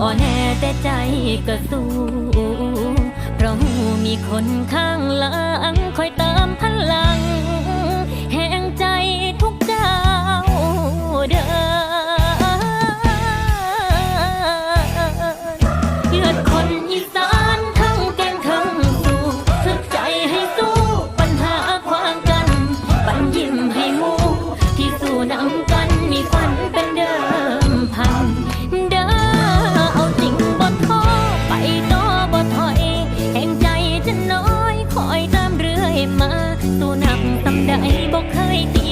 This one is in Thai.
อ่น่แต่ใจก็สู้ เพราะหูมีคนข้างหลังคอยเติมพลัง แห่งใจทุกเจ้าเดินเลือดคนอีสานทั้งแกงทั้งตู่ซึ้งใจให้สู้ปัญหาความกัน ปันยิ้มให้หมูที่สู้นำกัน คอยตามเรื่อยมา ตัวหนักตำได้บอกเคยตี